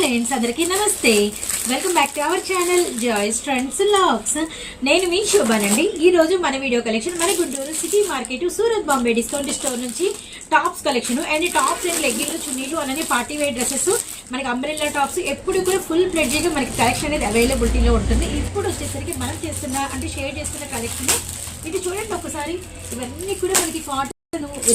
Friends అందరికీ నమస్తే. Welcome back to our channel Joys Trends Locks నేను మీ శోభానండి. ఈరోజు మన వీడియో కలెక్షన్ మన Guntur city market Surat Bombay discount store నుంచి tops collection and tops and లెగ్గిన్లు చున్నీలు అలానే పార్టీ వేర్ డ్రెస్సెస్ మనకి అంబ్రెల్లా టాప్స్ ఎప్పుడు కూడా ఫుల్గా మనకి కలెక్షన్ అనేది అవైలబిలిటీలో ఉంటుంది. ఇప్పుడు వచ్చేసరికి మనం చేస్తున్న అంటే షేర్ చేస్తున్న కలెక్షన్ ఇది చూడండి ఒకసారి. ఇవన్నీ కూడా మనకి ఫార్టీ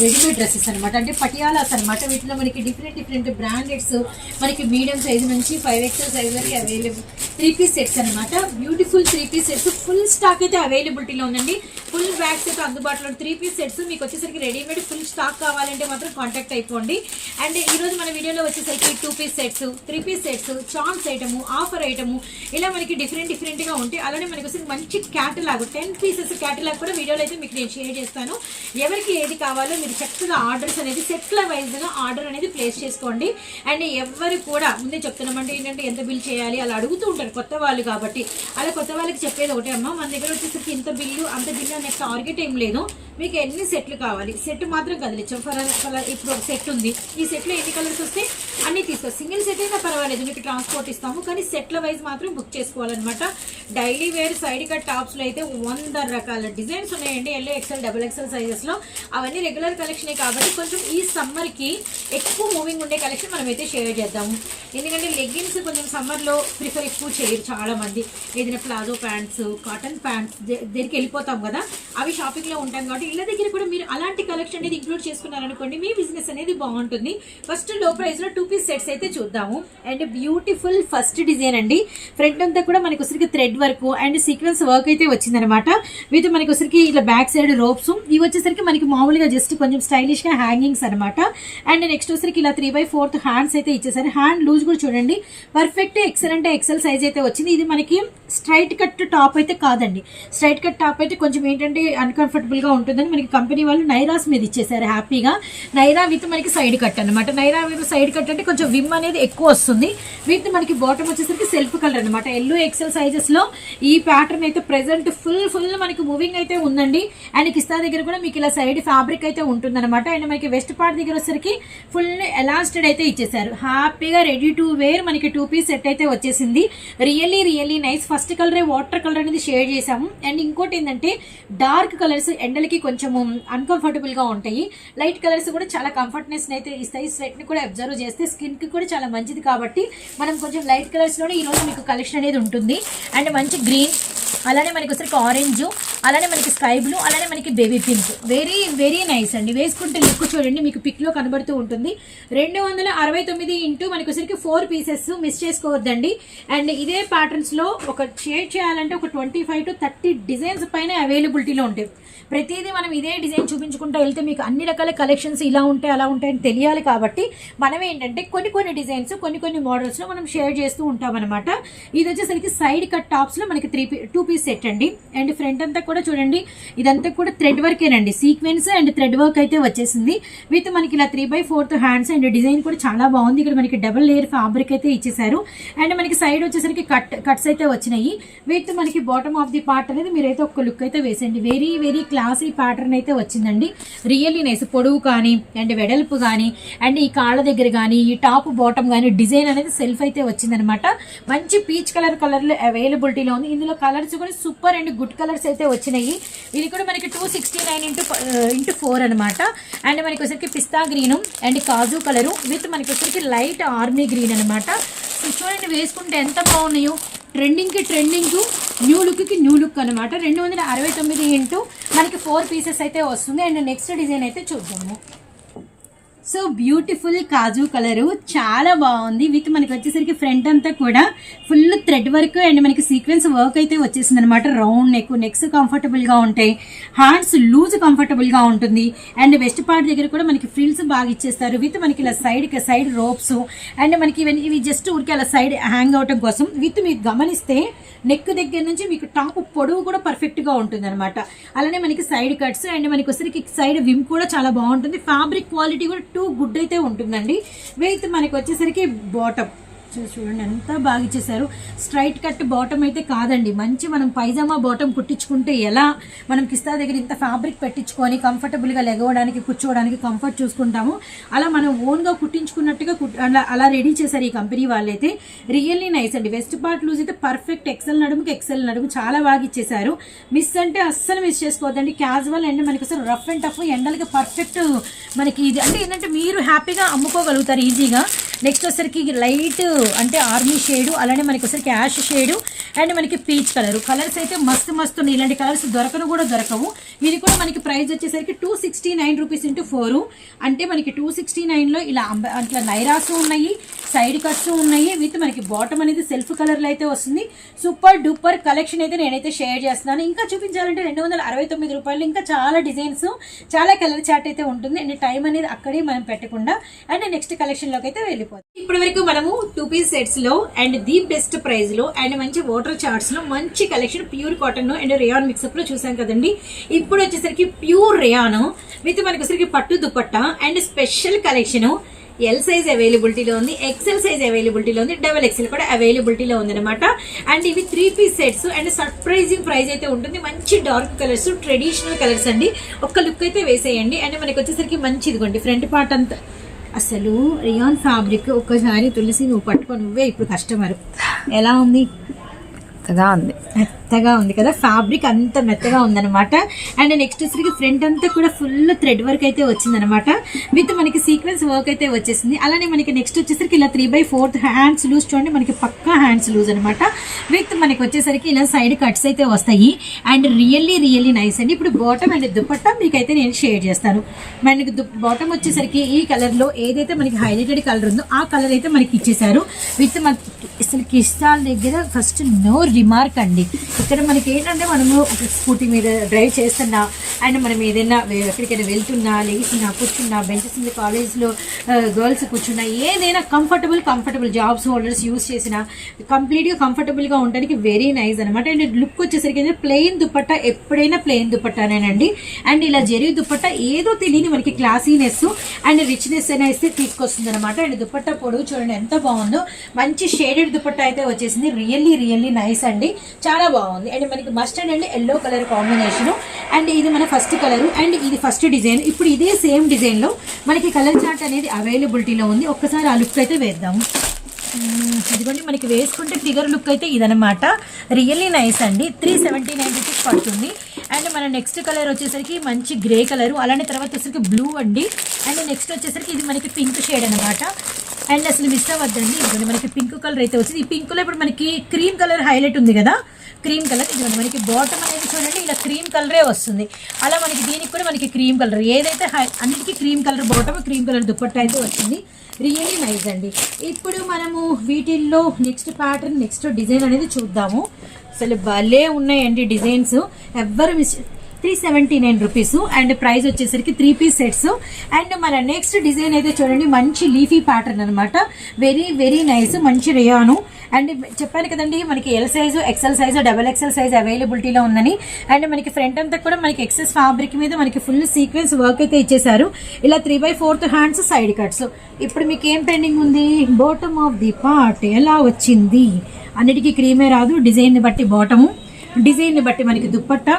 రెడీమేడ్ డ్రెస్సెస్ అనమాట అంటే పటియాలాస్ అనమాట వీటిలో మనకి డిఫరెంట్ డిఫరెంట్ బ్రాండెడ్స్ మనకి మీడియం సైజ్ నుంచి ఫైవ్ ఎక్స్ఎల్ సైజ్ వరకు అవైలబుల్ త్రీ పీస్ సెట్స్ అనమాట beautiful three piece sets full stock అయితే అవైలబిలిటీలో ఉందండి. ఫుల్ బ్యాగ్స్ అయితే అందుబాటులో త్రీ పీస్ సెట్స్ మీకు వచ్చేసరికి రెడీమేడ్ ఫుల్ స్టాక్ కావాలంటే మాత్రం కాంటాక్ట్ అయిపోండి. అండ్ ఈరోజు మన వీడియోలో వచ్చేసరికి two piece sets three piece sets chance item offer item ఇలా మనకి డిఫరెంట్ డిఫరెంట్గా ఉంటాయి అలానే మనకి వచ్చేసి మంచి క్యాటలాగ్ టెన్ పీసెస్ క్యాటలాగ్ కూడా వీడియోలో అయితే మీకు నేను షేర్ చేస్తాను. ఎవరికి ఏది కావాలో మీరు చక్కగా ఆర్డర్స్ అనేది సెట్ల వైజ్గా ఆర్డర్ అనేది ప్లేస్ చేసుకోండి. అండ్ ఎవరు కూడా ముందే చెప్తున్నామంటే ఏంటంటే ఎంత బిల్ చేయాలి అలా అడుగుతూ ఉంటారు కొత్త వాళ్ళు కాబట్టి. అలా కొత్త వాళ్ళకి చెప్పేది ఒకటే అమ్మ మన దగ్గర వచ్చేసరికి ఇంత బిల్లు అంత బిల్లు అనే టార్గెట్ ఏం లేదు. మీకు ఎన్ని సెట్లు కావాలి? సెట్ మాత్రం కదిలించాం ఫర్ కలర్ ఇప్పుడు ఒక సెట్ ఉంది. ఈ సెట్లో ఎన్ని కలర్స్ వస్తే అన్ని తీసుకో సింగిల్ సెట్ అయినా పర్వాలేదు మీకు ట్రాన్స్పోర్ట్ ఇస్తాము. కానీ సెట్ల వైజ్ మాత్రం బుక్ చేసుకోవాలన్నమాట. డైలీ వేర్ సైడ్ కట్ టాప్స్లో అయితే వంద రకాల డిజైన్స్ ఉన్నాయండి. ఎల్లో ఎక్సెల్ డబుల్ ఎక్సెల్ సైజెస్లో. అవన్నీ రెగ్యులర్ కలెక్షనే కాబట్టి కొంచెం ఈ సమ్మర్కి ఎక్కువ మూవింగ్ ఉండే కలెక్షన్ మనం అయితే షేర్ చేద్దాము. ఎందుకంటే లెగ్గిన్స్ కొంచెం సమ్మర్లో ప్రిఫర్ ఎక్కువ చేయరు చాలా మంది ఏదైనా ప్లాజో ప్యాంట్స్ కాటన్ ప్యాంట్స్ దగ్గరికి వెళ్ళిపోతాం కదా అవి షాపింగ్లో ఉంటాం కాబట్టి ఇళ్ళ దగ్గర కూడా మీరు అలాంటి కలెక్షన్ అనేది ఇంక్లూడ్ చేసుకున్నారనుకోండి మీ బిజినెస్ అనేది బాగుంటుంది. ఫస్ట్లో ప్రైస్లో టూ పీస్ సెట్స్ అయితే చూద్దాము. అండ్ బ్యూటిఫుల్ ఫస్ట్ డిజైన్ అండి. ఫ్రంట్ అంతా కూడా మనకు వచ్చరికి thread work and sequence work అయితే వచ్చిందనమాట. వీటితో మనకు వచ్చరికి ఇలా బ్యాక్ సైడ్ రోప్స్ ఇవి వచ్చేసరికి మనకి మామూలుగా జస్ట్ కొంచెం స్టైలిష్గా హ్యాంగింగ్స్ అనమాట అండ్ నెక్స్ట్ వచ్చరికి ఇలా త్రీ బై ఫోర్త్ హ్యాండ్స్ అయితే ఇచ్చేసారు. హ్యాండ్ లూజ్ కూడా చూడండి. పర్ఫెక్ట్ ఎక్సెల్ అంటే ఎక్సెల్ సైజ్ అయితే వచ్చింది. ఇది మనకి స్ట్రైట్ కట్ టాప్ అయితే కాదండి. స్ట్రైట్ కట్ టాప్ అయితే కొంచెం ఏంటంటే అన్కంఫర్టబుల్గా ఉంటుందని మనకి కంపెనీ వాళ్ళు నైరాస్ మీద ఇచ్చేసారు హ్యాపీగా నైరా విత్ మనకి సైడ్ కట్ అనమాట నైరా విత్ సైడ్ కట్ అంటే కొంచెం విమ్ అనేది ఎక్కువ వస్తుంది. విత్ మనకి బాటమ్ వచ్చేసరికి సెల్ఫ్ కలర్ అనమాట ఎల్లో ఎక్సెల్ సైజెస్లో ఈ ప్యాటర్న్ అయితే ప్రెసెంట్ ఫుల్ ఫుల్ మనకి మూవింగ్ అయితే ఉందండి. అండ్ కిస్తా దగ్గర కూడా మీకు ఇలా సైడ్ ఫ్యాబ్రిక్ అయితే ఉంటుందన్నమాట. అండ్ మనకి వెస్ట్ పార్ట్ దగ్గర వచ్చేసరికి ఫుల్ ఎలాస్టెడ్ అయితే ఇచ్చేసారు హ్యాపీగా రెడీ టు వేర్ మనకి టూ పీస్ సెట్ అయితే వచ్చేసింది. రియల్లీ రియల్లీ నైస్ ఫస్ట్ కలరే వాటర్ కలర్ అనేది షేర్ చేసాము అండ్ ఇంకోటి ఏంటంటే డార్క్ కలర్స్ ఎండలకి కొంచెము అన్కంఫర్టబుల్గా ఉంటాయి. లైట్ కలర్స్ కూడా చాలా కంఫర్ట్నెస్ అయితే ఇస్తాయి. స్వెట్ని కూడా అబ్జర్వ్ చేస్తే స్కిన్కి కూడా చాలా మంచిది కాబట్టి మనం కొంచెం లైట్ కలర్స్ ఈరోజు ఈ రోజు మీకు కలెక్షన్ అనేది ఉంటుంది. అండ్ మంచి గ్రీన్ అలానే మనకి వచ్చరికి ఆరెంజ్ అలానే మనకి స్కై బ్లూ అలానే మనకి baby pink very very nice అండి. వేసుకుంటే లుక్ చూడండి మీకు పిక్లో కనబడుతూ ఉంటుంది. రెండు వందల అరవై తొమ్మిది ఇంటూ మనకు వచ్చరికి ఫోర్ పీసెస్ మిస్ చేసుకోవద్దండి. అండ్ ఇదే ప్యాటర్న్స్లో ఒక షేర్ చేయాలంటే ఒక twenty five to thirty designs పైన అవైలబిలిటీలో ఉంటాయి. ప్రతిదీ మనం ఇదే డిజైన్ చూపించుకుంటూ వెళ్తే మీకు అన్ని రకాల కలెక్షన్స్ ఇలా ఉంటాయి అలా ఉంటాయని తెలియాలి కాబట్టి మనం ఏంటంటే కొన్ని కొన్ని డిజైన్స్ కొన్ని కొన్ని మోడల్స్లో మనం షేర్ చేస్తూ ఉంటాం అనమాట ఇది వచ్చేసరికి సైడ్ కట్ టాప్స్లో మనకి త్రీ టూ పీస్ సెట్ అండి. అండ్ ఫ్రంట్ అంతా కూడా చూడండి ఇదంతా కూడా థ్రెడ్ వర్కేనండి సీక్వెన్స్ అండ్ థ్రెడ్ వర్క్ అయితే వచ్చేసింది. విత్ మనకి ఇలా three by fourth hands and design కూడా చాలా బాగుంది. ఇక్కడ మనకి డబుల్ లేయర్ ఫ్యాబ్రిక్ అయితే ఇచ్చేసారు అండ్ మనకి సైడ్ వచ్చేసరికి కట్ కట్స్ అయితే వచ్చినాయి. విత్ మనకి బాటమ్ ఆఫ్ ది పార్ట్ అనేది మీరైతే ఒక లుక్ అయితే వేసండి వెరీ వెరీ క్లాసీ ప్యాటర్న్ అయితే వచ్చిందండి. రియల్లీ నైస్ పొడవు కానీ అండ్ వెడల్పు కానీ అండ్ ఈ కాళ్ళ దగ్గర కానీ ఈ టాప్ బాటమ్ కానీ డిజైన్ అనేది సెల్ఫ్ అయితే వచ్చిందనమాట. మంచి పీచ్ కలర్ కలర్లో అవైలబిలిటీలో ఉంది. ఇందులో కలర్స్ కూడా సూపర్ అండ్ గుడ్ కలర్స్ అయితే వచ్చినాయి. ఇది కూడా మనకి two sixty nine into into four అనమాట అండ్ మనకి వచ్చరికి పిస్తా green and kaju colour with మనకి వచ్చరికి లైట్ ఆర్మీ గ్రీన్ అనమాట చూడండి వేసుకుంటే ఎంత బాగున్నాయో. ట్రెండింగ్కి ట్రెండింగ్ న్యూ లుక్కి న్యూ లుక్ అనమాట రెండు వందల అరవై తొమ్మిది ఇంటూ మనకి ఫోర్ పీసెస్ అయితే వస్తుంది. అండ్ నెక్స్ట్ డిజైన్ అయితే చూద్దాము. సో బ్యూటిఫుల్ కాజు కలరు. చాలా బాగుంది. విత్ మనకి వచ్చేసరికి ఫ్రంట్ అంతా కూడా ఫుల్ థ్రెడ్ వర్క్ అండ్ మనకి సీక్వెన్స్ వర్క్ అయితే వచ్చేసింది అనమాట రౌండ్ నెక్ నెక్స్ కంఫర్టబుల్గా ఉంటాయి. హ్యాండ్స్ లూజ్ కంఫర్టబుల్గా ఉంటుంది. అండ్ వెస్ట్ పార్ట్ దగ్గర కూడా మనకి ఫ్రిల్స్ బాగా ఇచ్చేస్తారు. విత్ మనకి ఇలా సైడ్ సైడ్ రోప్స్ అండ్ మనకి ఇవన్నీ ఇవి జస్ట్ ఊరికి అలా సైడ్ హ్యాంగ్ అవటం కోసం. విత్ మీకు గమనిస్తే నెక్ దగ్గర నుంచి మీకు టాప్ పొడవు కూడా పర్ఫెక్ట్గా ఉంటుంది అనమాట అలానే మనకి సైడ్ కట్స్ అండ్ మనకి వచ్చరికి సైడ్ విమ్ కూడా చాలా బాగుంటుంది. ఫ్యాబ్రిక్ క్వాలిటీ కూడా టూ గుడ్ అయితే ఉంటుందండి. వెయిత్ మనకి వచ్చేసరికి బాటమ్ చూసి చూడండి ఎంత బాగా ఇచ్చేసారు స్ట్రైట్ కట్ బాటమ్ అయితే కాదండి. మంచి మనం పైజామా బాటమ్ కుట్టించుకుంటే ఎలా మనం కిస్తా దగ్గర ఇంత ఫ్యాబ్రిక్ పెట్టించుకొని కంఫర్టబుల్గా లెగవడానికి కూర్చోవడానికి కంఫర్ట్ చూసుకుంటాము. అలా మనం ఓన్గా కుట్టించుకున్నట్టుగా అలా అలా రెడీ చేశారు ఈ కంపెనీ వాళ్ళైతే. రియల్లీ నైస్ అండి. వెస్ట్ పార్ట్ లూజ్ అయితే పర్ఫెక్ట్ ఎక్సెల్ నడుముకి ఎక్సెల్ నడుము చాలా బాగా ఇచ్చేసారు మిస్ అంటే అస్సలు మిస్ చేసుకోవద్దండి. క్యాజువల్ అండ్ మనకి అసలు రఫ్ అండ్ టఫ్ ఎండలకి పర్ఫెక్ట్ మనకి ఇది. అంటే ఏంటంటే మీరు హ్యాపీగా అమ్ముకోగలుగుతారు ఈజీగా నెక్స్ట్ వచ్చేసరికి లైట్ అంటే ఆర్మీ షేడు అలానే మనకి వచ్చేసరికి యాష్ షేడు అండ్ మనకి పీచ్ కలర్ కలర్స్ అయితే మస్తు మస్తు ఉన్నాయి. ఇలాంటి కలర్స్ దొరకను కూడా దొరకవు. ఇది కూడా మనకి ప్రైస్ వచ్చేసరికి two sixty nine rupees into four అంటే మనకి టూ సిక్స్టీ నైన్లో ఇలా అంబ అట్లా నైరాసు ఉన్నాయి సైడ్ కట్స్ ఉన్నాయి. విత్ మనకి బాటమ్ అనేది సెల్ఫ్ కలర్లో అయితే వస్తుంది. సూపర్ డూపర్ కలెక్షన్ అయితే నేనైతే షేర్ చేస్తున్నాను. ఇంకా చూపించాలంటే రెండు వందల అరవై తొమ్మిది రూపాయలు. ఇంకా చాలా డిజైన్స్ చాలా కలర్ చార్ట్ అయితే ఉంటుంది. అండ్ టైం అనేది అక్కడే మనం పెట్టకుండా. అండ్ నెక్స్ట్ కలెక్షన్లోకి అయితే వెళ్ళిపోతుంది ఇప్పటి వరకు మనము టూ పీస్ సెట్స్లో అండ్ ది బెస్ట్ ప్రైస్లో అండ్ మంచి వాటర్ చార్ట్స్లో మంచి collection pure cotton and rayon మిక్సప్లో చూసాం కదండి. ఇప్పుడు వచ్చేసరికి ప్యూర్ రియాన్ విత్ మనకి వచ్చేసరికి పట్టు dupatta and special collection L size అవైలబిలిటీలో ఉంది ఎక్సెల్ సైజ్ అవైలబిలిటీలో ఉంది డబల్ ఎక్సెల్ కూడా అవైలబిలిటీలో ఉంది అనమాట అండ్ ఇవి three piece sets and surprising price అయితే ఉంటుంది. మంచి డార్క్ కలర్స్ ట్రెడిషనల్ కలర్స్ అండి. ఒక్క లుక్ అయితే వేసేయండి. అండ్ మనకి వచ్చేసరికి మంచి ఇదిగోండి ఫ్రంట్ పార్ట్ అంతా. అసలు రియాన్ ఫ్యాబ్రిక్ ఒక్కసారి తులసి నువ్వు పట్టుకో నువ్వే ఇప్పుడు కస్టమర్. ఎలా ఉంది? మెత్తగా ఉంది. మెత్తగా ఉంది కదా? ఫ్యాబ్రిక్ అంత మెత్తగా ఉందన్నమాట. అండ్ నెక్స్ట్ వచ్చేసరికి ఫ్రంట్ అంతా కూడా ఫుల్ థ్రెడ్ వర్క్ అయితే వచ్చిందనమాట విత్ మనకి సీక్వెన్స్ వర్క్ అయితే వచ్చేసింది. అలానే మనకి నెక్స్ట్ వచ్చేసరికి ఇలా three by fourth hands loose చూడండి మనకి పక్కా హ్యాండ్స్ లూజ్ అనమాట విత్ మనకి వచ్చేసరికి ఇలా సైడ్ కట్స్ అయితే వస్తాయి. అండ్ రియల్లీ రియల్లీ నైస్ అండి. ఇప్పుడు బాటమ్ అండ్ దుపట్టా మీకైతే నేను షేర్ చేస్తాను. మనకి బాటమ్ వచ్చేసరికి ఈ కలర్లో ఏదైతే మనకి హైలైటెడ్ కలర్ ఉందో ఆ కలర్ అయితే మనకి ఇచ్చేసారు విత్ మన అసలు కిష్టాల దగ్గర ఫస్ట్ నో రిమార్క్ అండి. ఇక్కడ మనకి ఏంటంటే మనము ఒక స్కూటీ మీద డ్రైవ్ చేస్తున్నా అండ్ మనం ఏదైనా ఎక్కడికైనా వెళ్తున్నా లేస్తున్నా కూర్చున్నా బెంచెస్ మీద కాలేజ్లో గర్ల్స్ కూర్చున్నా ఏదైనా comfortable comfortable jobs holders use చేసిన కంప్లీట్గా కంఫర్టబుల్గా ఉండడానికి వెరీ నైస్ అనమాట అండ్ లుక్ వచ్చేసరికి ప్లెయిన్ దుపట్టా ఎప్పుడైనా ప్లెయిన్ దుపట్టానేనండి. అండ్ ఇలా జరీ దుపట్టా ఏదో తెలియని మనకి క్లాసీనెస్ అండ్ రిచ్నెస్ అయినా ఇస్తే తీసుకొస్తుంది అనమాట అండ్ దుపట్టా పొడవు చూడండి ఎంత బాగుందో మంచి షేడెడ్ దుపట్టా అయితే వచ్చేసింది. రియల్లీ రియల్లీ నైస్ అండి. చాలా బాగుంది. అండ్ మనకి mustard and yellow colour combination and ఇది మన ఫస్ట్ కలర్ అండ్ ఇది ఫస్ట్ డిజైన్ ఇప్పుడు ఇదే సేమ్ డిజైన్లో మనకి కలర్ చార్ట్ అనేది అవైలబిలిటీలో ఉంది. ఒక్కసారి ఆ లుక్ అయితే వేద్దాము ఇదిగోండి మనకి వేసుకుంటే ఫిగర్ లుక్ అయితే ఇదనమాట రియల్లీ నైస్ అండి. త్రీ సెవెంటీ నైన్ రూపీస్ పడుతుంది. అండ్ మన నెక్స్ట్ కలర్ వచ్చేసరికి మంచి గ్రే కలర్ అలానే తర్వాత వచ్చేసరికి బ్లూ అండి. అండ్ నెక్స్ట్ వచ్చేసరికి ఇది మనకి పింక్ షేడ్ అనమాట అండ్ అసలు మిస్ అవ్వద్దండి. ఇదిగోండి మనకి పింక్ కలర్ అయితే వచ్చింది. ఈ పింక్లో ఇప్పుడు మనకి క్రీమ్ కలర్ హైలైట్ ఉంది కదా? క్రీమ్ కలర్ ఇదిగోండి మనకి బాటమ్ అనేది చూడండి ఇలా క్రీమ్ కలరే వస్తుంది. అలా మనకి దీనికి కూడా మనకి క్రీమ్ కలర్ ఏదైతే హై అన్నిటికీ cream colour bottom cream colour dupatta అయితే వచ్చింది. రియల్లీ నైస్ అండి. ఇప్పుడు మనము వీటిల్లో నెక్స్ట్ ప్యాటర్న్ నెక్స్ట్ డిజైన్ అనేది చూద్దాము. అసలు భలే ఉన్నాయండి డిజైన్స్. ఎవ్వరు miss three seventy nine rupees and price వచ్చేసరికి త్రీ పీస్ సెట్స్. అండ్ మన నెక్స్ట్ డిజైన్ అయితే చూడండి మంచి లీఫీ ప్యాటర్న్ అనమాట వెరీ వెరీ నైస్ మంచి రేయాను. అండ్ చెప్పాను కదండి మనకి L size XL size double XL size అవైలబిలిటీలో ఉందని. అండ్ మనకి ఫ్రంట్ అంతా కూడా మనకి ఎక్సెస్ ఫ్యాబ్రిక్ మీద మనకి ఫుల్ సీక్వెన్స్ వర్క్ అయితే ఇచ్చేసారు ఇలా three by fourth hands side cuts ఇప్పుడు మీకు ఏం పెండింగ్ ఉంది? బాటమ్ ఆఫ్ ది పార్ట్ ఎలా వచ్చింది? అన్నిటికీ క్రీమే రాదు డిజైన్ని బట్టి బాటము డిజైన్ని బట్టి మనకి దుప్పట్ట?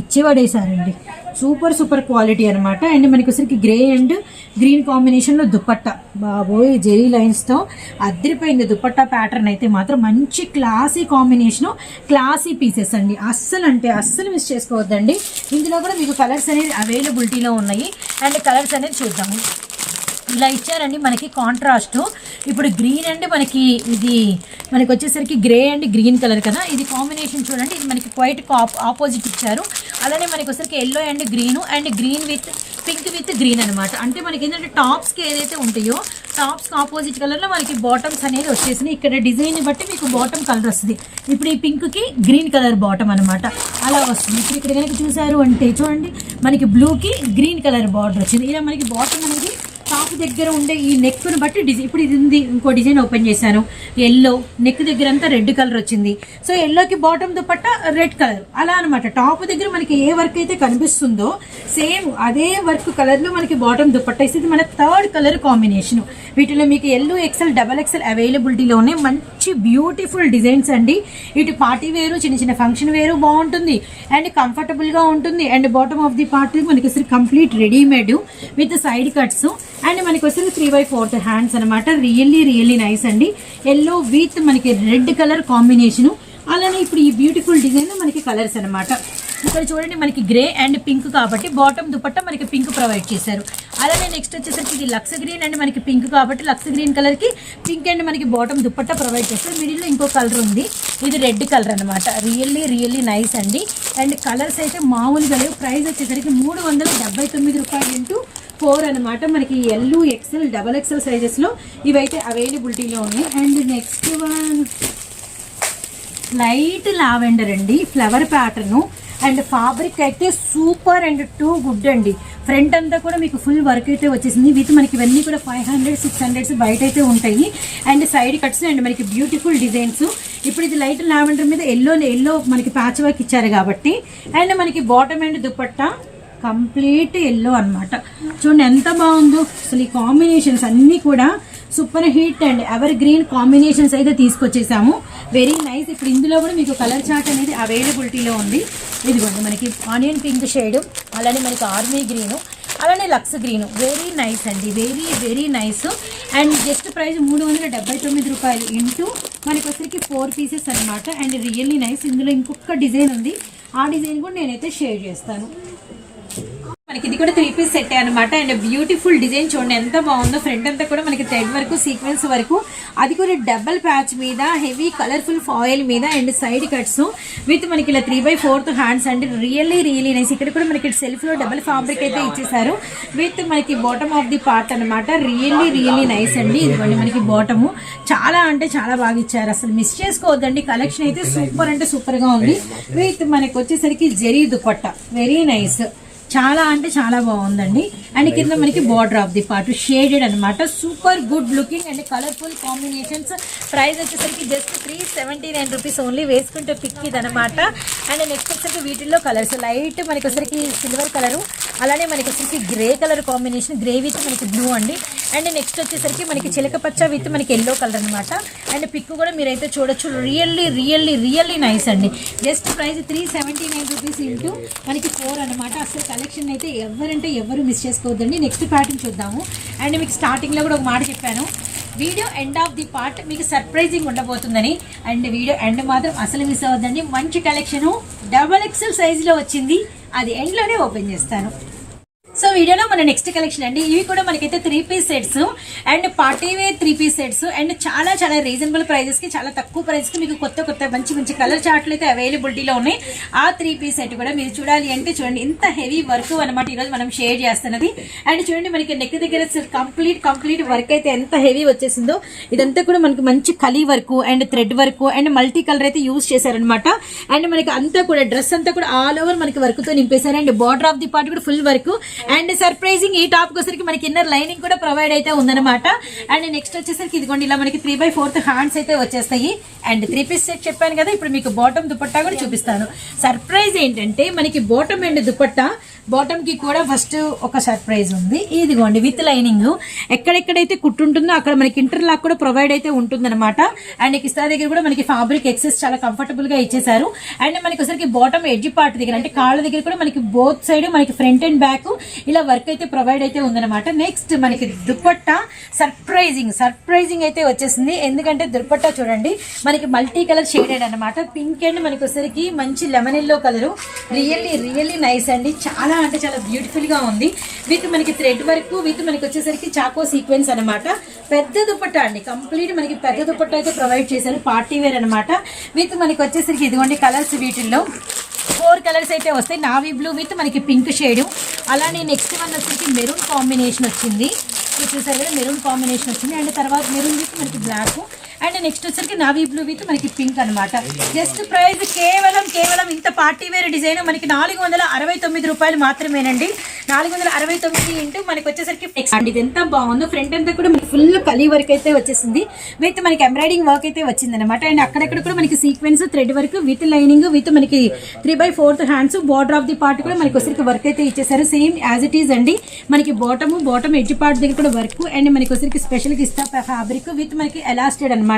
ఇచ్చి పడేశారండి సూపర్ సూపర్ క్వాలిటీ అనమాట అండ్ మనకి వచ్చరికి గ్రే అండ్ గ్రీన్ కాంబినేషన్లో దుపట్టా బాబోయ్ జెరీ లైన్స్తో అద్దరిపోయింది దుపట్టా ప్యాటర్న్ అయితే మాత్రం. మంచి క్లాసీ కాంబినేషను క్లాసీ పీసెస్ అండి. అస్సలు అంటే అస్సలు మిస్ చేసుకోవద్దండి. ఇందులో కూడా మీకు కలర్స్ అనేది అవైలబిలిటీలో ఉన్నాయి. అండ్ కలర్స్ అనేది చూద్దాము. ఇలా ఇచ్చారండి. మనకి కాంట్రాస్ట్ ఇప్పుడు గ్రీన్ అండ్ మనకి ఇది మనకి వచ్చేసరికి గ్రే అండ్ గ్రీన్ కలర్ కదా. ఇది కాంబినేషన్ చూడండి. ఇది మనకి క్వైట్ ఆపోజిట్ ఇచ్చారు. అలానే మనకి వచ్చరికి yellow and green and green with pink with green అనమాట అంటే మనకి ఏంటంటే టాప్స్కి ఏదైతే ఉంటాయో టాప్స్కి ఆపోజిట్ కలర్లో మనకి బాటమ్స్ అనేది వచ్చేసినాయి. ఇక్కడ డిజైన్ బట్టి మీకు బాటమ్ కలర్ వస్తుంది. ఇప్పుడు ఈ పింక్కి గ్రీన్ కలర్ బాటమ్ అనమాట అలా వస్తుంది. ఇప్పుడు ఇక్కడ కనుక చూసారు అంటే చూడండి మనకి బ్లూకి గ్రీన్ కలర్ బార్డర్ వచ్చింది. ఇలా మనకి బాటమ్ అనేది టాప్ దగ్గర ఉండే ఈ నెక్ను బట్టి డిజైన్ ఇప్పుడు ఇది ఉంది ఇంకో డిజైన్ ఓపెన్ చేశాను. ఎల్లో నెక్ దగ్గర అంతా రెడ్ కలర్ వచ్చింది. సో ఎల్లోకి బాటమ్ దుపట్ట రెడ్ కలర్ అలా అనమాట టాప్ దగ్గర మనకి ఏ వర్క్ అయితే కనిపిస్తుందో సేమ్ అదే వర్క్ కలర్లో మనకి బాటమ్ దుపట్ట ఇస్తుంది మన థర్డ్ కలర్ కాంబినేషన్ వీటిలో మీకు ఎల్లో ఎక్సెల్ డబల్ ఎక్సెల్ అవైలబిలిటీలోనే మంచి బ్యూటిఫుల్ డిజైన్స్ అండి. ఇటు పార్టీ వేరు చిన్న చిన్న ఫంక్షన్ వేరు బాగుంటుంది. అండ్ కంఫర్టబుల్గా ఉంటుంది. And bottom of the party మనకి వచ్చి complete readymade with side cuts and మనకి వచ్చి త్రీ బై ఫోర్త్ హ్యాండ్స్ అనమాట రియల్లీ రియల్లీ నైస్ అండి. ఎల్లో విత్ మనకి రెడ్ కలర్ కాంబినేషను అలానే ఇప్పుడు ఈ బ్యూటిఫుల్ డిజైన్ మనకి కలర్స్ అనమాట ఇక్కడ చూడండి మనకి గ్రే అండ్ పింక్ కాబట్టి బాటమ్ దుపట్ట మనకి పింక్ ప్రొవైడ్ చేశారు. అలానే నెక్స్ట్ వచ్చేసరికి ఇది లక్స్ గ్రీన్ అండ్ మనకి పింక్ కాబట్టి లక్స్ గ్రీన్ కలర్కి పింక్ అండ్ మనకి బాటమ్ దుపట్ట ప్రొవైడ్ చేస్తారు మిడిల్లో ఇంకో కలర్ ఉంది. ఇది రెడ్ కలర్ అనమాట రియల్లీ రియల్లీ నైస్ అండి. అండ్ కలర్స్ అయితే మామూలుగా లేవు. ప్రైస్ వచ్చేసరికి మూడు వందల డెబ్బై తొమ్మిది రూపాయలు ఇంటూ ఫోర్ అనమాట మనకి ఎల్ ఎక్సెల్ డబల్ ఎక్సెల్ సైజెస్లో ఇవైతే అవైలబిలిటీలో ఉన్నాయి and next one light lavender అండి ఫ్లవర్ ప్యాటర్ను. అండ్ ఫ్యాబ్రిక్ అయితే సూపర్ అండ్ టూ గుడ్ అండి. ఫ్రంట్ అంతా కూడా మీకు ఫుల్ వర్క్ అయితే వచ్చేసింది. విత్ మనకి ఇవన్నీ కూడా ఫైవ్ హండ్రెడ్ సిక్స్ హండ్రెడ్స్ బయట అయితే ఉంటాయి. అండ్ సైడ్ కట్స్ అండ్ మనకి బ్యూటిఫుల్ డిజైన్స్. ఇప్పుడు ఇది లైట్ లావెండర్ మీద ఎల్లో ఎల్లో మనకి ప్యాచ్ వర్క్ ఇచ్చారు కాబట్టి. అండ్ మనకి bottom and dupatta complete yellow అనమాట చూడండి ఎంత బాగుందో. అసలు ఈ కాంబినేషన్స్ అన్నీ కూడా super hit and. Evergreen combinations అయితే తీసుకొచ్చేసాము. వెరీ నైస్ ఇప్పుడు ఇందులో కూడా మీకు కలర్ చార్ట్ అనేది అవైలబిలిటీలో ఉంది. ఇదిగోండి మనకి ఆనియన్ పింక్ షేడ్ అలానే మనకి ఆర్మీ గ్రీను అలానే లక్స్ గ్రీన్ వెరీ నైస్ అండి. Very very nice and just price మూడు వందల డెబ్బై తొమ్మిది రూపాయలు ఇంటూ మనకి వచ్చరికి ఫోర్ పీసెస్ అన్నమాట. అండ్ రియల్లీ నైస్ ఇందులో ఇంకొక డిజైన్ ఉంది. ఆ డిజైన్ కూడా నేనైతే షేర్ చేస్తాను. మనకి ఇది కూడా త్రీ పీస్ సెట్ అనమాట అండ్ బ్యూటిఫుల్ డిజైన్ చూడండి ఎంత బాగుందో. ఫ్రంట్ అంతా కూడా మనకి థ్రెడ్ వరకు సీక్వెన్స్ వరకు. అది కూడా డబల్ ప్యాచ్ మీద హెవీ కలర్ఫుల్ ఫాయిల్ మీద అండ్ సైడ్ కట్స్ విత్ మనకి ఇలా three by fourth hands and really really nice ఇక్కడ కూడా మనకి సెల్ఫ్లో డబల్ ఫ్యాబ్రిక్ అయితే ఇచ్చేసారు విత్ మనకి బాటమ్ ఆఫ్ ది పార్ట్ అనమాట రియల్లీ రియల్లీ నైస్ అండి. ఇదిగోండి మనకి బాటము చాలా అంటే చాలా బాగా ఇచ్చారు. అసలు మిస్ చేసుకోవద్దండి. కలెక్షన్ అయితే సూపర్ అంటే సూపర్గా ఉంది. విత్ మనకి వచ్చేసరికి జరీ దుపట్ట. వెరీ నైస్ చాలా అంటే చాలా బాగుందండి. అండ్ కింద మనకి border of the part shaded అనమాట super good looking and colourful combinations price వచ్చేసరికి just three seventy nine rupees only వేసుకుంటే పిక్ ఇది అనమాట అండ్ నెక్స్ట్ వచ్చేసరికి వీటిల్లో కలర్స్ లైట్ మనకి వచ్చరికి సిల్వర్ కలరు అలానే మనకి వచ్చేసరికి grey colour combination grey with మనకి బ్లూ అండి. అండ్ నెక్స్ట్ వచ్చేసరికి మనకి చిలక పచ్చ విత్ మనకి ఎల్లో కలర్ అనమాట అండ్ పిక్ కూడా మీరైతే చూడొచ్చు. రియల్లీ రియల్లీ రియల్లీ నైస్ అండి. Just price three seventy nine rupees into మనకి ఫోర్ అనమాట అసలు కలెక్షన్ అయితే ఎవరంటే ఎవరు మిస్ చేసుకోవద్దండి. నెక్స్ట్ ప్యాటర్న్ చూద్దాము. అండ్ మీకు స్టార్టింగ్లో కూడా ఒక మాట చెప్పాను. Video end of the part మీకు సర్ప్రైజింగ్ ఉండబోతుందని. అండ్ వీడియో ఎండ్ మాత్రం అసలు మిస్ అవ్వద్దండి. మంచి కలెక్షను డబల్ ఎక్సెల్ సైజులో వచ్చింది. అది ఎండ్లోనే ఓపెన్ చేస్తాను. సో వీడియోలో మన నెక్స్ట్ కలెక్షన్ అండి. ఇవి కూడా మనకైతే three piece sets and party wear three piece sets and చాలా చాలా రీజనబుల్ ప్రైజెస్కి చాలా తక్కువ ప్రైస్కి మీకు కొత్త కొత్త మంచి మంచి కలర్ చార్ట్లు అయితే అవైలబిలిటీలో ఉన్నాయి. ఆ త్రీ పీస్ సెట్ కూడా మీరు చూడాలి అంటే చూడండి ఇంత హెవీ వర్క్ అనమాట ఈరోజు మనం షేర్ చేస్తున్నది. అండ్ చూడండి మనకి నెక్ దగ్గర కంప్లీట్ కంప్లీట్ వర్క్ అయితే ఎంత హెవీ వచ్చేసిందో ఇదంతా కూడా మనకి మంచి కలీ work and thread work and multi colour అయితే యూజ్ చేశారనమాట అండ్ మనకి అంతా కూడా డ్రెస్ అంతా కూడా ఆల్ ఓవర్ మనకి వర్క్తో నింపేశారు. And border of the part కూడా ఫుల్ వర్క్ అండ్ సర్ప్రైజింగ్ ఈ టాప్ వచ్చేసరికి మనకి ఇన్నర్ లైనింగ్ కూడా ప్రొవైడ్ అయితే ఉందన్నమాట. అండ్ నెక్స్ట్ వచ్చేసరికి ఇదిగోండి ఇలా మనకి త్రీ బై ఫోర్త్ హ్యాండ్స్ అయితే వచ్చేస్తాయి. అండ్ త్రీ పీస్ సెట్ చెప్పాను కదా ఇప్పుడు మీకు బాటమ్ దుపట్టా కూడా చూపిస్తాను. సర్ప్రైజ్ ఏంటంటే మనకి బాటమ్ అండ్ దుపట్టా బాటమ్కి కూడా ఫస్ట్ ఒక సర్ప్రైజ్ ఉంది. ఇదిగోండి విత్ లైనింగ్ ఎక్కడెక్కడైతే కుట్టుంటుందో అక్కడ మనకి ఇంటర్ లాక్ కూడా ప్రొవైడ్ అయితే ఉంటుందన్నమాట. అండ్ కిస్తా దగ్గర కూడా మనకి ఫ్యాబ్రిక్ ఎక్సెస్ చాలా కంఫర్టబుల్గా ఇచ్చేసారు అండ్ మనకి ఒకసారికి బాటమ్ ఎడ్జ్ పార్ట్ దగ్గర అంటే కాళ్ళ దగ్గర కూడా మనకి బోత్ సైడ్ మనకి ఫ్రంట్ అండ్ బ్యాక్ ఇలా వర్క్ అయితే ప్రొవైడ్ అయితే ఉందన్నమాట. నెక్స్ట్ మనకి దుపట్టా సర్ప్రైజింగ్ సర్ప్రైజింగ్ అయితే వచ్చేసింది. ఎందుకంటే దుపట్టా చూడండి మనకి మల్టీ కలర్ షేడెడ్ అనమాట పింక్ అండ్ మనకి ఒకసారికి మంచి lemon yellow colour really really nice అండి. చాలా అంటే చాలా బ్యూటిఫుల్గా ఉంది. విత్ మనకి థ్రెడ్ వర్క్ విత్ మనకి వచ్చేసరికి చాకో సీక్వెన్స్ అనమాట పెద్ద దుపట్టా అండి. కంప్లీట్ మనకి పెద్ద దుపట్టా అయితే ప్రొవైడ్ చేశారు. పార్టీ వేర్ అనమాట విత్ మనకి వచ్చేసరికి ఇదిగోండి కలర్స్ వీటిల్లో. ఫోర్ కలర్స్ అయితే వస్తాయి. నావీ బ్లూ విత్ మనకి పింక్ షేడ్ అలానే నెక్స్ట్ వన్ వచ్చేసి మెరూన్ కాంబినేషన్ వచ్చింది. ఇది చూసారు కదా మెరూన్ కాంబినేషన్ వచ్చింది. అండ్ తర్వాత మెరూన్ విత్ మనకి బ్లాక్ అండ్ నెక్స్ట్ వచ్చరికి నావీ బ్లూ విత్ మనకి పింక్ అనమాట జస్ట్ ప్రైస్ కేవలం కేవలం ఇంత పార్టీ వేర్ డిజైన్ మనకి నాలుగు వందల అరవై తొమ్మిది రూపాయలు మాత్రమేనండి. నాలుగు వందల అరవై తొమ్మిది ఇంటూ మనకి వచ్చేసరికి నెక్స్ట్ అండి ఇది ఎంత బాగుందో ఫ్రంట్ అంతా కూడా మనకి ఫుల్ కలీ వర్క్ అయితే వచ్చేసింది. విత్ మనకి ఎంబ్రాయిడింగ్ వర్క్ అయితే వచ్చింది అనమాట అండ్ అక్కడక్కడ కూడా మనకి sequence thread work with lining with మనకి three by fourth hands border of the part కూడా మనకి వచ్చరికి వర్క్ అయితే ఇచ్చేసారు. సేమ్ యాజ్ ఇట్ ఈస్ అండి. మనకి బాటమ్ బాటమ్ ఎడ్జ్ పార్ట్ దగ్గర కూడా వర్క్ అండ్ మనకి వచ్చరికి స్పెషల్ ఇస్తా ఫ్యాబ్రిక్ విత్ మనకి ఎలాస్టెడ్ అనమాట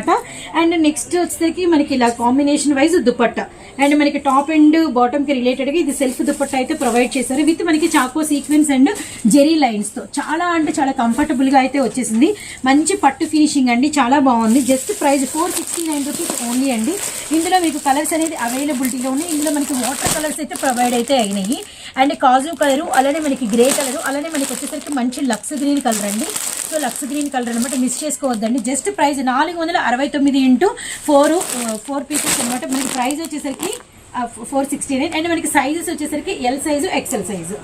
అండ్ నెక్స్ట్ వచ్చేసరికి మనకి ఇలా కాంబినేషన్ వైజ్ దుపట్టా. అండ్ మనకి టాప్ అండ్ బాటమ్కి రిలేటెడ్ ఇది సెల్ఫ్ దుపట్టా అయితే ప్రొవైడ్ చేశారు. విత్ మనకి చాకో సీక్వెన్స్ అండ్ జెరీ లైన్స్తో. చాలా అంటే చాలా కంఫర్టబుల్గా అయితే వచ్చేసింది. మంచి పట్టు ఫినిషింగ్ అండి. చాలా బాగుంది. Just price four sixty nine rupees only అండి. ఇందులో మీకు కలర్స్ అనేది అవైలబిలిటీలో ఉన్నాయి ఇందులో మనకి వాటర్ కలర్స్ అయితే ప్రొవైడ్ అయితే అయినాయి. అండ్ కాజు కలరు అలానే మనకి గ్రే కలరు అలానే మనకి వచ్చేసరికి మంచి లక్స్ గ్రీన్ కలర్ అండి. సో లక్స్ గ్రీన్ కలర్ అనమాట మిస్ చేసుకోవద్దండి. జస్ట్ ప్రైస్ నాలుగు వందల అరవై తొమ్మిది ఇంటూ ఫోర్ ఫోర్ పీసెస్ అనమాట మనకి ప్రైస్ వచ్చేసరికి ఫోర్ సిక్స్టీ నైన్. అండ్ మనకి సైజెస్ వచ్చేసరికి L size XL size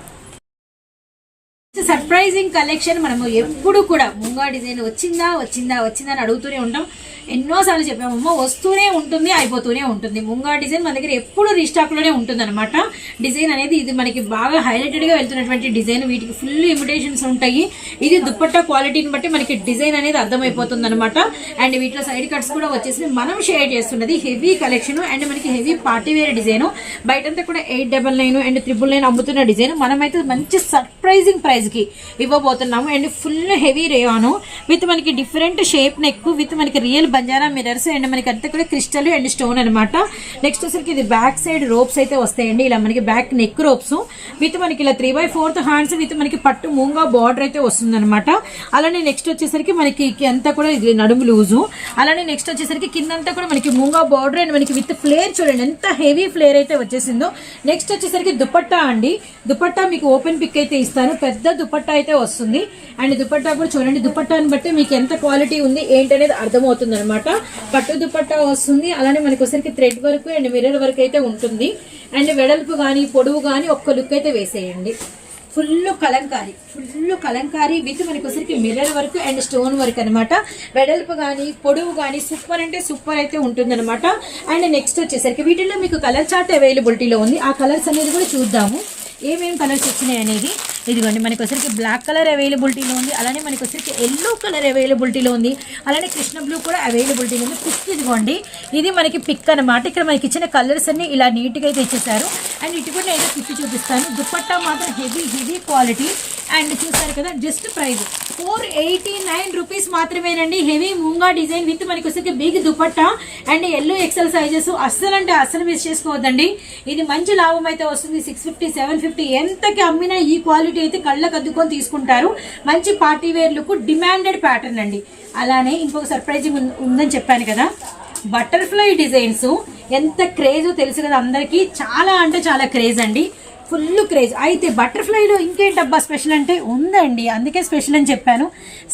surprising collection మనము ఎప్పుడు కూడా ముంగా డిజైన్ వచ్చిందా వచ్చిందా వచ్చిందా అని అడుగుతూనే ఉంటాం. ఎన్నోసార్లు చెప్పామమ్మ వస్తూనే ఉంటుంది అయిపోతూనే ఉంటుంది. ముంగా డిజైన్ మన దగ్గర ఎప్పుడు రీస్టాక్లోనే ఉంటుంది అనమాట డిజైన్ అనేది ఇది మనకి బాగా హైలైటెడ్గా వెళ్తున్నటువంటి డిజైన్. వీటికి ఫుల్ ఇమిటేషన్స్ ఉంటాయి. ఇది దుప్పట్టా క్వాలిటీని బట్టి మనకి డిజైన్ అనేది అర్థమైపోతుంది అనమాట అండ్ వీటిలో సైడ్ కట్స్ కూడా వచ్చేసి మనం షేర్ చేస్తున్నది హెవీ కలెక్షన్. అండ్ మనకి హెవీ పార్టీ వేర్ డిజైన్. బయటంతా కూడా eight double nine and triple nine అమ్ముతున్న డిజైన్. మనమైతే మంచి సర్ప్రైజింగ్ ప్రైస్ కి ఇవ్వబోతున్నాము. And full heavy rayon with మనకి డిఫరెంట్ షేప్ నెక్ విత్ మనకి రియల్ బంజారా మిరర్స్ అండ్ మనకి అంతా కూడా క్రిస్టల్ అండ్ స్టోన్ అనమాట నెక్స్ట్ వచ్చరికి ఇది బ్యాక్ సైడ్ రోప్స్ అయితే వస్తాయండి. ఇలా మనకి బ్యాక్ నెక్ రోప్స్ విత్ మనకి ఇలా three by fourth hands with మనకి పట్టు మూంగా బార్డర్ అయితే వస్తుంది అనమాట అలానే నెక్స్ట్ వచ్చేసరికి మనకి అంతా కూడా ఇది నడుము లూజు. అలానే నెక్స్ట్ వచ్చేసరికి కిందంతా కూడా మనకి మూంగా బార్డర్ అండ్ మనకి విత్ ఫ్లేర్ చూడండి ఎంత హెవీ ఫ్లేర్ అయితే వచ్చేసిందో. నెక్స్ట్ వచ్చేసరికి దుపట్టా అండి. దుపట్టా మీకు ఓపెన్ పిక్ అయితే ఇస్తాను. పెద్ద దుపట్టా అయితే వస్తుంది. అండ్ దుపట్టా కూడా చూడండి దుపట్టాని బట్టి మీకు ఎంత క్వాలిటీ ఉంది ఏంటనేది అర్థమవుతుంది అనమాట పట్టు దుపట్టా వస్తుంది. అలానే మనకు ఒకసారికి thread work and mirror work అయితే ఉంటుంది. అండ్ వెడల్పు కానీ పొడవు కానీ ఒక్క లుక్ అయితే వేసేయండి. Full kalamkari full kalamkari with మనకి ఒకసారికి mirror work and stone work అనమాట వెడల్పు కానీ పొడవు కానీ సూపర్ అంటే సూపర్ అయితే ఉంటుంది అనమాట అండ్ నెక్స్ట్ వచ్చేసరికి వీటిల్లో మీకు కలర్ చార్ట్ అవైలబిలిటీలో ఉంది. ఆ కలర్స్ అనేది కూడా చూద్దాము. ఏమేమి కలర్స్ వచ్చినాయి అనేది ఇదిగోండి మనకి వచ్చరికి బ్లాక్ కలర్ అవైలబిలిటీలో ఉంది అలానే మనకి వచ్చరికి ఎల్లో కలర్ అవైలబిలిటీలో ఉంది అలానే కృష్ణ బ్లూ కూడా అవైలబిలిటీలో ఉంది. పిక్ ఇదిగోండి ఇది మనకి పిక్ అనమాట ఇక్కడ మనకి ఇచ్చిన కలర్స్ అన్ని ఇలా నీట్గా అయితే ఇచ్చేసారు. అండ్ ఇటు కూడా నేను తిప్పి చూపిస్తాను. దుపట్టా మాత్రం హెవీ హెవీ క్వాలిటీ అండ్ చూసారు కదా just price four eighty nine rupees మాత్రమేనండి. హెవీ ముంగా డిజైన్ విత్ మనకి వచ్చేసి big dupatta. And yellow XL sizes అస్సలు అంటే అస్సలు మిస్ చేసుకోవద్దండి. ఇది మంచి లాభం అయితే వస్తుంది. సిక్స్ ఫిఫ్టీ సెవెన్ ఫిఫ్టీ ఎంతకి అమ్మినా ఈ క్వాలిటీ అయితే కళ్ళకు అద్దుకొని తీసుకుంటారు. మంచి party wear look demanded pattern అండి. అలానే ఇంకొక సర్ప్రైజింగ్ ఉందని చెప్పాను కదా. బటర్ఫ్లై డిజైన్స్ ఎంత క్రేజో తెలుసు కదా అందరికీ. చాలా అంటే చాలా క్రేజ్ అండి. Full craze. అయితే బటర్ఫ్లైలో ఇంకేంటబ్బా స్పెషల్ అంటే ఉందండి. అందుకే స్పెషల్ అని చెప్పాను.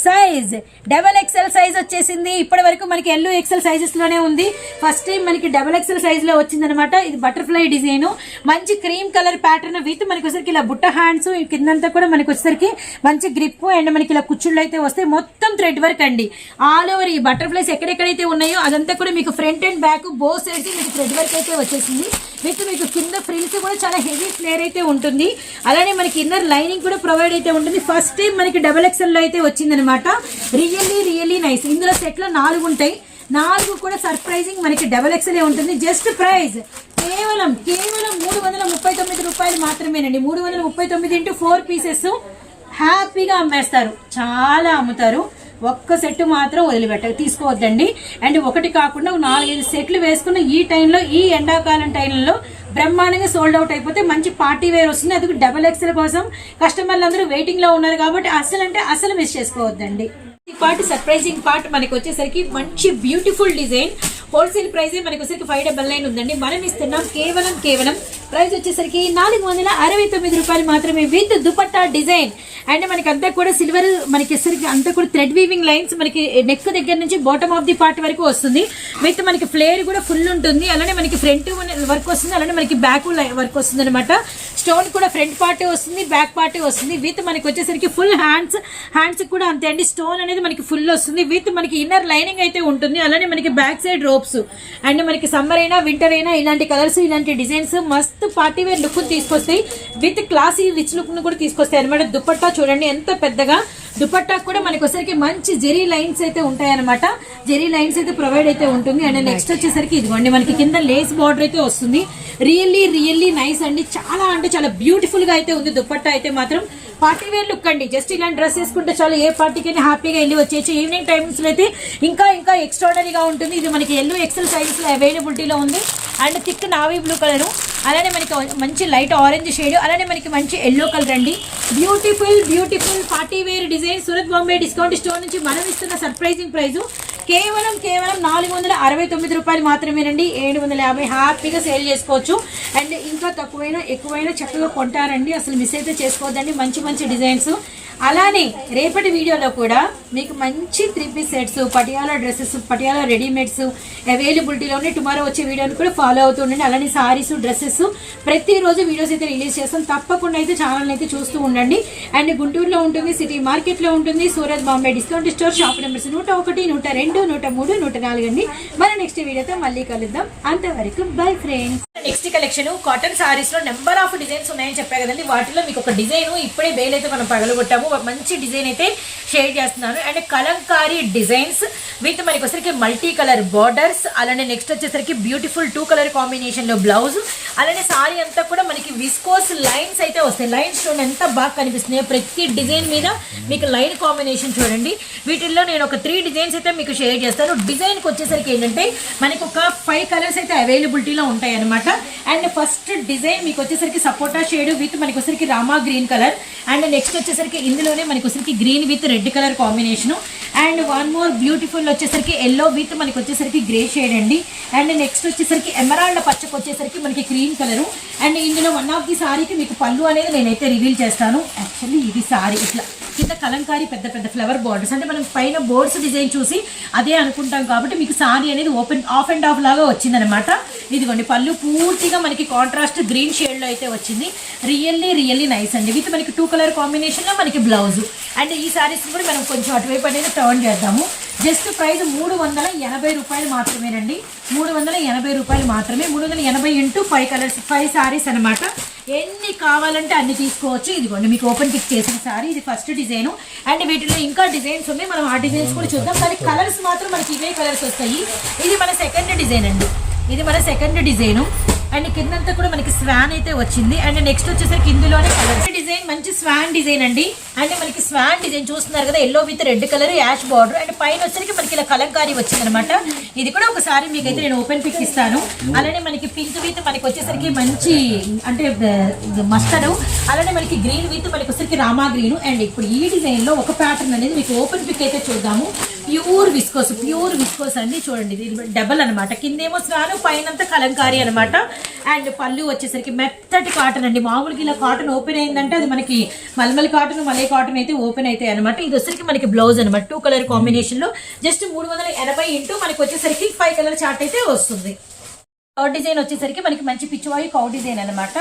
సైజ్ డబల్ ఎక్సెల్ సైజ్ వచ్చేసింది. ఇప్పటి వరకు మనకి ఎల్లో ఎక్సెల్ సైజెస్లోనే ఉంది. ఫస్ట్ టైం మనకి డబల్ ఎక్సెల్ సైజ్లో వచ్చిందనమాట. ఇది బటర్ఫ్లై డిజైన్ మంచి క్రీమ్ కలర్ ప్యాటర్న్ విత్ మనకి వచ్చరికి ఇలా బుట్ట హ్యాండ్స్ కిందంతా కూడా మనకి వచ్చేసరికి మంచి గ్రిప్ అండ్ మనకి ఇలా కుచ్చుళ్ళు అయితే వస్తాయి మొత్తం థ్రెడ్ వర్క్ అండి. ఆల్ ఓవర్ ఈ బటర్ఫ్లైస్ ఎక్కడెక్కడైతే ఉన్నాయో అదంతా కూడా మీకు ఫ్రంట్ అండ్ బ్యాక్ బో సైడ్కి మీకు థ్రెడ్ వర్క్ అయితే వచ్చేసింది. విత్ మీకు కింద ఫ్రిల్స్ కూడా చాలా హెవీ ఫ్లేర్ అయితే ఉంటుంది. అలానే మనకి ఇన్నర్ లైనింగ్ కూడా ప్రొవైడ్ అయితే ఉంటుంది. ఫస్ట్ టైం మనకి డబల్ ఎక్సెల్లో అయితే వచ్చిందనమాట. Really really nice. ఇందులో సెట్లో నాలుగు ఉంటాయి. నాలుగు కూడా సర్ప్రైజింగ్ మనకి డబల్ ఎక్స్ఎల్ ఉంటుంది. జస్ట్ ప్రైస్ కేవలం కేవలం మూడు వందల ముప్పై తొమ్మిది రూపాయలు మాత్రమేనండి. మూడు వందల ముప్పై తొమ్మిది ఇంటూ ఫోర్ పీసెస్ హ్యాపీగా అమ్మేస్తారు. చాలా అమ్ముతారు. ఒక్క సెట్ మాత్రం వదిలిపెట్ట తీసుకోవద్దండి. అండ్ ఒకటి కాకుండా నాలుగైదు సెట్లు వేసుకున్న ఈ టైంలో ఈ ఎండాకాలం టైంలో బ్రహ్మాండంగా సోల్డ్ అవుట్ అయిపోతే మంచి పార్టీ వేర్ వస్తుంది. అది డబల్ ఎక్స్ఎల్ కోసం కస్టమర్లు అందరూ వెయిటింగ్లో ఉన్నారు కాబట్టి అసలు అంటే అసలు మిస్ చేసుకోవద్దండి. ఈ పార్ట్ సర్ప్రైజింగ్ పార్ట్ మనకి వచ్చేసరికి మంచి బ్యూటిఫుల్ డిజైన్ హోల్సేల్ ప్రైస్ మనకి వచ్చేసరికి ఫైవ్ డబల్ నైన్ ఉందండి. మనం ఇస్తున్నాం కేవలం కేవలం ప్రైస్ వచ్చేసరికి నాలుగు వందల అరవై తొమ్మిది రూపాయలు మాత్రమే విత్ దుపట్టా డిజైన్. అండ్ మనకి అంతా కూడా సిల్వర్ మనకి సరికి అంతా కూడా థ్రెడ్ వీవింగ్ లైన్స్ మనకి నెక్ దగ్గర నుంచి బాటమ్ ఆఫ్ ది పార్ట్ వరకు వస్తుంది. విత్ మనకి ఫ్లేర్ కూడా ఫుల్ ఉంటుంది. అలానే మనకి ఫ్రంట్ వర్క్ వస్తుంది. అలానే మనకి బ్యాక్ వర్క్ వస్తుంది అనమాట స్టోన్ కూడా ఫ్రంట్ పార్ట్ వస్తుంది బ్యాక్ పార్ట్ వస్తుంది. విత్ మనకి వచ్చేసరికి ఫుల్ హ్యాండ్స్ హ్యాండ్స్ కూడా అంతే అండి. స్టోన్ అనేది మనకి ఫుల్ వస్తుంది. విత్ మనకి ఇన్నర్ లైనింగ్ అయితే ఉంటుంది. అలానే మనకి బ్యాక్ సైడ్ రోప్స్ అండ్ మనకి సమ్మర్ అయినా వింటర్ అయినా ఇలాంటి కలర్స్ ఇలాంటి డిజైన్స్ మస్త్ మస్త్ పార్టీ వేర్ లుక్ తీసుకొస్తాయి. విత్ క్లాసీ రిచ్ లుక్ను కూడా తీసుకొస్తాయి అనమాట దుపట్టా చూడండి ఎంత పెద్దగా. దుపట్టా కూడా మనకి వచ్చేసరికి మంచి జెరీ లైన్స్ అయితే ఉంటాయి అనమాట జెరీ లైన్స్ అయితే ప్రొవైడ్ అయితే ఉంటుంది. అండ్ నెక్స్ట్ వచ్చేసరికి ఇదిగోండి మనకి కింద లేస్ బార్డర్ అయితే వస్తుంది. రియల్లీ రియల్లీ నైస్ అండి. చాలా అంటే చాలా బ్యూటిఫుల్గా అయితే ఉంది దుపట్టా అయితే మాత్రం. పార్టీ వేర్ లుక్ అండి. జస్ట్ ఇలాంటి డ్రెస్ వేసుకుంటే చాలు ఏ పార్టీకైనా హ్యాపీగా వెళ్ళి వచ్చేసి ఈవినింగ్ టైమ్స్లో అయితే ఇంకా ఇంకా ఎక్స్ట్రాడనరీగా ఉంటుంది. ఇది మనకి ఎల్లో ఎక్సెల్ సైజ్లో అవైలబిలిటీలో ఉంది. And thick navy blue colour. అలానే మనకి మంచి లైట్ ఆరెంజ్ షేడ్ అలానే మనకి మంచి ఎల్లో కలర్ అండి. Beautiful beautiful party wear design Surat Bombay discount store నుంచి మనం ఇస్తున్న సర్ప్రైజింగ్ ప్రైస్ కేవలం కేవలం నాలుగు వందల అరవై తొమ్మిది రూపాయలు మాత్రమేనండి. ఏడు వందల యాభై హ్యాపీగా సేల్ చేసుకోవచ్చు. అండ్ ఇంకా తక్కువైనా ఎక్కువైనా చక్కగా కొంటారండి. అసలు మిస్ అయితే చేసుకోవద్దండి. మంచి మంచి డిజైన్స్ అలానే రేపటి వీడియోలో కూడా మీకు మంచి three piece sets Patiala dresses Patiala readymades అవైలబిలిటీలో ఉన్నాయి టుమారో వచ్చే వీడియోని కూడా ఫాలో అవుతూ ఉండండి. అలానే సారీస్ డ్రెస్సెస్ ప్రతిరోజు వీడియోస్ అయితే రిలీజ్ చేస్తాం. తప్పకుండా అయితే ఛానల్ అయితే చూస్తూ ఉండండి. అండ్ గుంటూరులో ఉంటుంది సిటీ మార్కెట్లో ఉంటుంది Surat Bombay discount store shop numbers నూట ఒకటి నూట రెండు నూట మూడు నూట నాలుగు అండి. మన నెక్స్ట్ వీడియోతో మళ్ళీ కలుద్దాం. అంతవరకు bye friends next collection cotton సారీస్లో number of designs ఉన్నాయని చెప్పా కదండి. వాటిలో మీకు ఒక డిజైన్ ఇప్పుడే బేల్ అయితే మనం పగలగొట్టాము. మంచి డిజైన్ అయితే షేర్ చేస్తున్నాను. అండ్ కలంకారీ డిజైన్స్ విత్ మనకి వచ్చరికి మల్టీ కలర్ బార్డర్స్ అలానే నెక్స్ట్ వచ్చేసరికి బ్యూటిఫుల్ టూ కలర్ కాంబినేషన్లో బ్లౌజ్ అలానే సారీ అంతా కూడా మనకి విస్కోస్ లైన్స్ అయితే వస్తాయి. లైన్స్ చూడండి ఎంత బాగా కనిపిస్తున్నాయి ప్రతి డిజైన్ మీద మీకు లైన్ కాంబినేషన్ చూడండి. వీటిల్లో నేను ఒక త్రీ డిజైన్స్ అయితే మీకు షేర్ చేస్తాను. డిజైన్కి వచ్చేసరికి ఏంటంటే మనకు ఒక ఫైవ్ కలర్స్ అయితే అవైలబిలిటీలో ఉంటాయి అనమాట అండ్ ఫస్ట్ డిజైన్ మీకు వచ్చేసరికి సపోటా షేడ్ విత్ మనకి వచ్చేసరికి Rama green colour. And next వచ్చేసరికి ఇందులోనే మనకి వచ్చేసరికి green with red colour combination. And one more beautiful వచ్చేసరికి ఎల్లో విత్ మనకి వచ్చేసరికి గ్రే షేడ్ అండి. అండ్ నెక్స్ట్ వచ్చేసరికి ఎమరాల్డ్ పచ్చకు వచ్చేసరికి మనకి క్రీమ్ కలరు. అండ్ ఇందులో వన్ ఆఫ్ ది సారీకి మీకు పళ్ళు అనేది నేనైతే రివీల్ చేస్తాను. యాక్చువల్లీ ఇది సారీ ఇట్లా. కింద కలంకారీ పెద్ద పెద్ద ఫ్లవర్ బోర్డర్స్ అంటే మనం పైన బోర్డ్స్ డిజైన్ చూసి అదే అనుకుంటాం కాబట్టి మీకు సారీ అనేది ఓపెన్ ఆఫ్ అండ్ ఆఫ్ లాగా వచ్చిందనమాట ఇదిగోండి పళ్ళు పూర్తిగా మనకి కాంట్రాస్ట్ గ్రీన్ షేడ్లో అయితే వచ్చింది. రియల్లీ రియల్లీ నైస్ అండి. విత్ మనకి టూ కలర్ కాంబినేషన్లో మనకి బ్లౌజ్ అండ్ ఈ సారీస్ కూడా మనం కొంచెం అటువైపు అనేది టర్న్ చేద్దాము. జస్ట్ ప్రైస్ మూడు వందల ఎనభై రూపాయలు మాత్రమేనండి. మూడు వందల ఎనభై రూపాయలు మాత్రమే. మూడు వందల ఎనభై into five colours five saris అనమాట ఎన్ని కావాలంటే అన్ని తీసుకోవచ్చు. ఇదిగోండి మీకు ఓపెన్ పిక్ చేసిన సారీ ఇది ఫస్ట్ డిజైన్ అండ్ వీటిలో ఇంకా డిజైన్స్ ఉన్నాయి. మనం ఆ డిజైన్స్ కూడా చూద్దాం. కానీ కలర్స్ మాత్రం మనకి ఇవే కలర్స్ వస్తాయి. ఇది మన సెకండ్ డిజైన్ అండి. ఇది మన సెకండ్ డిజైన్ అండ్ కిందంతా కూడా మనకి స్వాన్ అయితే వచ్చింది. అండ్ నెక్స్ట్ వచ్చేసరికి ఇందులోనే కలర్ డిజైన్ మంచి స్వాన్ డిజైన్ అండి. అండ్ మనకి స్వాన్ డిజైన్ చూస్తున్నారు కదా yellow with red colour ash border and పైన వచ్చరికి మనకి ఇలా కలంకారీ వచ్చింది అనమాట ఇది కూడా ఒకసారి మీకైతే నేను ఓపెన్ పిక్ ఇస్తాను. అలానే మనకి పింక్ విత్ మనకి వచ్చేసరికి మంచి అంటే మస్టర్డ్ అలానే మనకి గ్రీన్ విత్ మనకి వచ్చేసరికి రామా గ్రీన్ అండ్ ఇప్పుడు ఈ డిజైన్లో ఒక ప్యాటర్న్ అనేది మీకు ఓపెన్ పిక్ అయితే చూద్దాము. ప్యూర్ విస్కోస్ ప్యూర్ విస్కోస్ అండి. చూడండి ఇది డబల్ అనమాట కిందేమో స్వాను పైనంతా కలంకారీ అనమాట అండ్ పళ్ళు వచ్చేసరికి మెత్తటి కాటన్ అండి. మామూలుగా ఇలా కాటన్ ఓపెన్ అయిందంటే అది మనకి మల్మల్ కాటన్ మలై కాటన్ అయితే ఓపెన్ అవుతాయి అనమాట ఇది వచ్చేసరికి మనకి బ్లౌజ్ అనమాట టూ కలర్ కాంబినేషన్లో జస్ట్ మూడు వందల ఎనభై ఇంటూ మనకి వచ్చేసరికి ఫైవ్ కలర్ చార్ట్ అయితే వస్తుంది. థర్డ్ డిజైన్ వచ్చేసరికి మనకి మంచి పిచ్చివాయి కౌ డిజైన్ అనమాట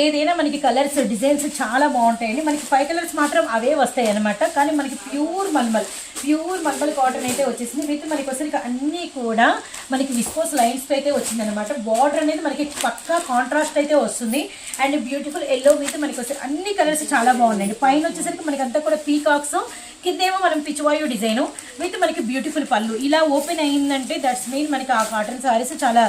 ఏదైనా మనకి కలర్స్ డిజైన్స్ చాలా బాగుంటాయండి. మనకి ఫైవ్ కలర్స్ మాత్రం అవే వస్తాయి అనమాట కానీ మనకి pure mulmul pure mulmul cotton అయితే వచ్చేసింది. విత్ మనకి వచ్చరికి అన్నీ కూడా మనకి విస్కోస్ లైన్స్ అయితే వచ్చింది అనమాట బార్డర్ అనేది మనకి పక్కా కాంట్రాస్ట్ అయితే వస్తుంది. అండ్ బ్యూటిఫుల్ ఎల్లో విత్ మనకి వచ్చే అన్ని కలర్స్ చాలా బాగున్నాయండి. పైన వచ్చేసరికి మనకి అంతా కూడా పీకాక్స్ కిందేమో మనం పిచ్చివాయు డిజైన్ విత్ మనకి బ్యూటిఫుల్ పళ్ళు. ఇలా ఓపెన్ అయిందంటే దట్స్ మీన్ మనకి ఆ కాటన్ సారీస్ చాలా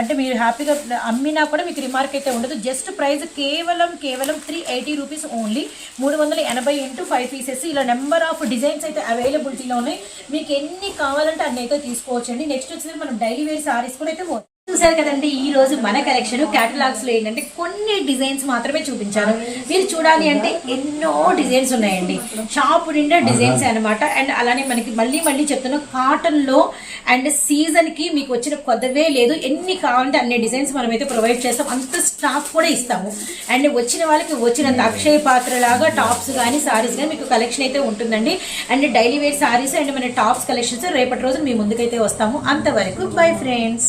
అంటే మీరు హ్యాపీగా అమ్మినా కూడా మీకు రిమార్క్ అయితే ఉండదు. జస్ట్ ప్రైస్ కేవలం కేవలం త్రీ ఎయిటీ రూపీస్ ఓన్లీ మూడు వందల ఎనభై ఇంటూ ఫైవ్ పీసెస్ ఇలా నెంబర్ ఆఫ్ డిజైన్స్ అయితే అవైలబిలిటీలో ఉన్నాయి. మీకు ఎన్ని కావాలంటే అన్ని అయితే తీసుకోవచ్చండి. నెక్స్ట్ వచ్చేసి మనం డైలీ వేర్ సారీస్ కూడా అయితే చూసారు కదండి ఈ రోజు మన కలెక్షన్ క్యాటలాగ్స్లో ఏంటంటే కొన్ని డిజైన్స్ మాత్రమే చూపించాను మీరు చూడాలి అంటే ఎన్నో డిజైన్స్ ఉన్నాయండి. షాప్ నిండా డిజైన్స్ అన్నమాట. అండ్ అలానే మనకి మళ్ళీ మళ్ళీ చెప్తున్నా కాటన్లో అండ్ సీజన్కి మీకు వచ్చిన కొత్తవే లేదు. ఎన్ని కావాలంటే అన్ని డిజైన్స్ మనం అయితే ప్రొవైడ్ చేస్తాం. అంత స్టాక్ కూడా ఇస్తాము. అండ్ వచ్చిన వాళ్ళకి వచ్చినంత అక్షయ పాత్ర లాగా టాప్స్ కానీ సారీస్ కానీ మీకు కలెక్షన్ అయితే ఉంటుందండి. And daily wear saris and మన టాప్స్ కలెక్షన్స్ రేపటి రోజు మీ ముందుకైతే వస్తాము. అంతవరకు బై ఫ్రెండ్స్